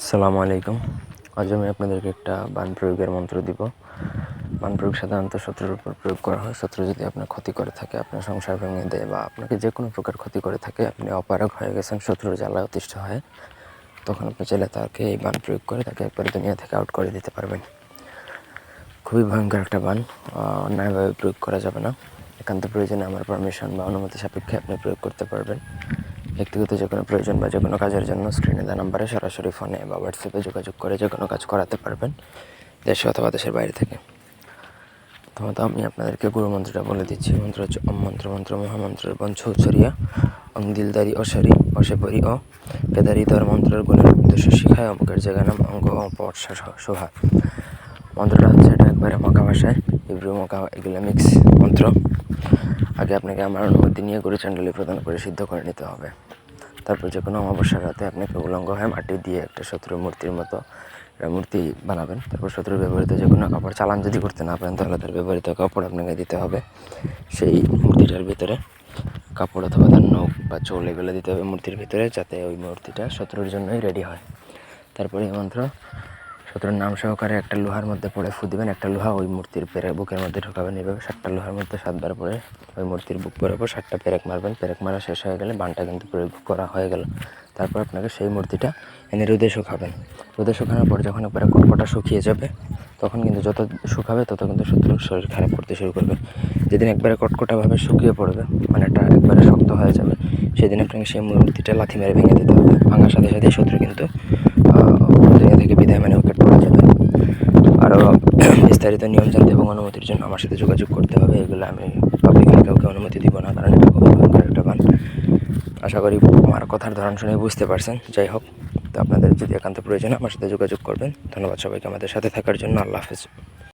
আসসালামু আলাইকুম। আজ আমি আপনাদেরকে একটা বান প্রয়োগের মন্ত্র দিব। বান প্রয়োগ সাধারণত শত্রুর উপর প্রয়োগ করা হয়। শত্রু যদি আপনার ক্ষতি করে থাকে, আপনার সংসার ভেঙে দেয় বা আপনাকে যে কোনো প্রকার ক্ষতি করে থাকে, আপনি অপারগ হয়ে গেছেন, শত্রুর জ্বালা অতিষ্ঠ হয়, তখন আপনি চাইলে তাকে এই বান প্রয়োগ করে তাকে একবারে দুনিয়া থেকে আউট করে দিতে পারবেন। খুবই ভয়ঙ্কর একটা বান। অন্যায়ভাবে প্রয়োগ করা যাবে না। একান্ত প্রয়োজনে আমার পারমিশন বা অনুমতি সাপেক্ষে আপনি প্রয়োগ করতে পারবেন। ব্যক্তিগত যে কোনো প্রয়োজন বা যে কোনো কাজের জন্য স্ক্রিনে দেওয়া নাম্বারে সরাসরি ফোনে বা হোয়াটসঅ্যাপে যোগাযোগ করে যে কোনো কাজ করাতে পারবেন, দেশে অথবা দেশের বাইরে থেকে। প্রথমত আমি আপনাদেরকে গুরু মন্ত্রটা বলে দিচ্ছি। মন্ত্র হচ্ছে অম মন্ত্র মন্ত্র মহামন্ত্রের বঞ্চ উচ্চরিয়া অং দিলদারি অসারি অসেপরি অ কেদারি ধর মন্ত্রের গুণের উদ্দেশ্য শিখায়, অমুকের জায়গা নাম অঙ্গ অপর্ষা সোহা মন্ত্রটা হচ্ছে এটা একবারে মকা ভাষায়, ইব্রু মকা, এগুলো মিক্স মন্ত্র। আগে আপনাকে আমার অনুমতি নিয়ে গরু চ্যান্ডেলে প্রদান করে সিদ্ধ করে নিতে হবে। তারপর যে কোনো অমাবস্যার রাতে আপনাকে উলঙ্গ হয়ে মাটি দিয়ে একটা শত্রুর মূর্তির মতো মূর্তি বানাবেন। তারপর শত্রুর ব্যবহৃত যে কোনো কাপড়, চালান যদি করতে না পারেন, তাহলে তার ব্যবহৃত কাপড় আপনাকে দিতে হবে। সেই মূর্তিটার ভিতরে কাপড় অথবা তার নখ বা চোল এগুলো দিতে হবে মূর্তির ভিতরে, যাতে ওই মূর্তিটা শত্রুর জন্যই রেডি হয়। তারপরে এই মন্ত্র শত্রুর নাম সহকারে একটা লোহার মধ্যে পড়ে, ফু দিবেন একটা লোহা, ওই মূর্তির পেরে বুকের মধ্যে ঢোকাবেন এভাবে সাতটা লোহার মধ্যে সাতবার পরে ওই মূর্তির বুক পর সাতটা পেরেক মারবেন, পেরেক মারা শেষ হয়ে গেলে বানটা কিন্তু প্রয়োগ করা হয়ে গেল। তারপর আপনাকে সেই মূর্তিটা এনে রোদে শুকাবেন। রোদে শুকানোর পর যখন একবারে কটকটা শুকিয়ে যাবে, তখন কিন্তু যত শুকাবে তত কিন্তু শত্রুর শরীর খারাপ করতে শুরু করবে। যেদিন একবারে কটকটাভাবে শুকিয়ে পড়বে মানে এটা একবারে শক্ত হয়ে যাবে, সেদিন আপনাকে সেই মূর্তিটা লাথি মেরে ভেঙে দিতে হবে। ভাঙার সাথে সাথে শত্রু কিন্তু আহ, দুনিয়া থেকে বিদায় মানে উইকেট পড়ে যাবে আরও বিস্তারিত নিয়ম, জানতে এবং অনুমতির জন্য আমার সাথে যোগাযোগ করতে হবে। এগুলো আমি পাবলিকলি কাউকে অনুমতি দিব না, কারণ এটা খুবই ভয়ঙ্কর একটা গান আশা করি আমার কথার ধরন শুনে বুঝতে পারছেন। যাই হোক, তো আপনাদের যদি একান্ত প্রয়োজন আমার সাথে যোগাযোগ করবেন। ধন্যবাদ সবাইকে আমাদের সাথে থাকার জন্য। আল্লাহ হাফেজ।